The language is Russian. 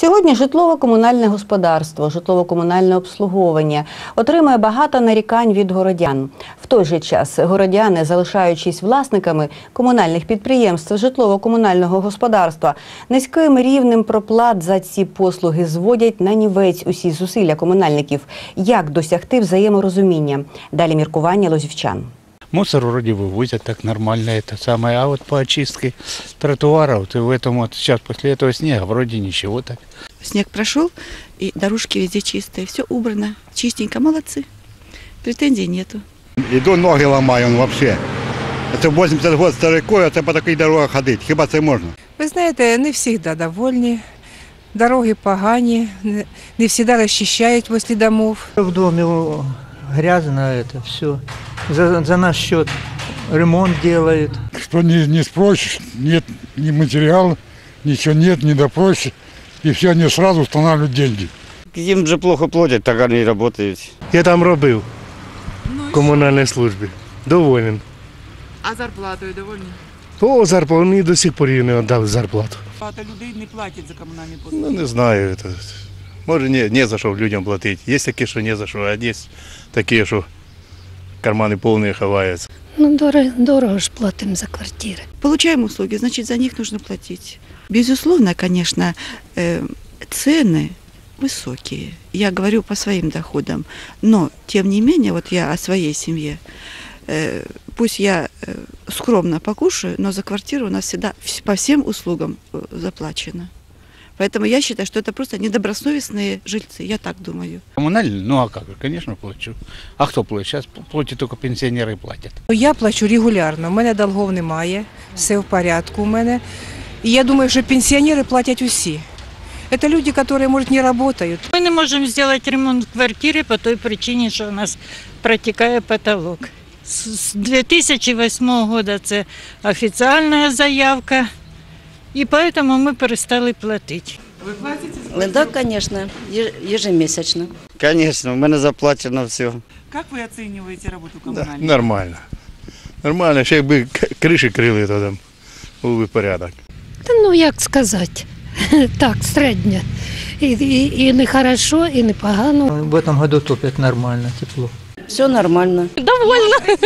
Сьогодні житлово-комунальне господарство, житлово-комунальне обслуговування отримує багато нарікань від городян. В той же час городяни, залишаючись власниками комунальних підприємств житлово-комунального господарства, низьким рівнем проплат за ці послуги зводять на нівець усі зусилля комунальників. Як досягти взаєморозуміння? Далі міркування лозівчан. Мусор вроде вывозят так нормально, это самое. А вот по очистке тротуаров, ты в этом вот сейчас после этого снега вроде ничего так. Снег прошел, и дорожки везде чистые, все убрано, чистенько, молодцы. Претензий нету. Іду ноги ламаю он вообще. Це 80 років старикою, а це по такій дорогах ходити. Хіба це можна? Ви знаєте, не завжди довольні. Дороги погані, не не завжди розчищають возле домов. В доме о, грязно это все. За, за наш счет ремонт делают. Что не, не спросишь, нет ни материала, ничего нет, не допросишь. И все они сразу устанавливают деньги. Їм же плохо платять, так вони і працюють. Я там робив в комунальній службі. Доволен. А зарплатою довольні? О, зарплату мені до сих пор її не віддали зарплату. Багато людей не платять за комунальні Ну послуги. не знаю. Это. Може не, не за що людям платити. Є такі, що не за що, а є такі, що кармани повні ховаються. Ну, дорого, дорого ж платимо за квартири. Получаем услуги, значит, за них нужно платить. Безусловно, конечно, э, цены высокие. Я говорю по своим доходам. Но, тем не менее, вот я о своей семье. Э, Пусть я э, скромно покушаю, но за квартиру у нас всегда вс- по всем услугам э, заплачено. Поэтому я считаю, что это просто недобросовестные жильцы. Я так думаю. Коммунальный? Ну а как? же, Конечно, плачу. А кто платит? Сейчас платят только пенсионеры платят. Я плачу регулярно, у мене долгов немає, все в порядку у мене. І я думаю, що пенсіонери платять усі. Це люди, які, може, не працюють. Мы не можем сделать ремонт в квартире по той причине, что у нас протекает потолок. С с 2008 года це офіційна заявка, і поэтому ми перестали платити. Ви платите? Так, звісно, ежемісячно. Звісно, в мене заплачено все. Как вы оцениваете работу Да, коммунальных? нормально. Нормально, ще якби к- криші крили, то там був би порядок. Та ну як сказати, так, середньо. І, і, і не хорошо, і не погано. В этом году топят нормально, тепло. Все нормально. Довольно.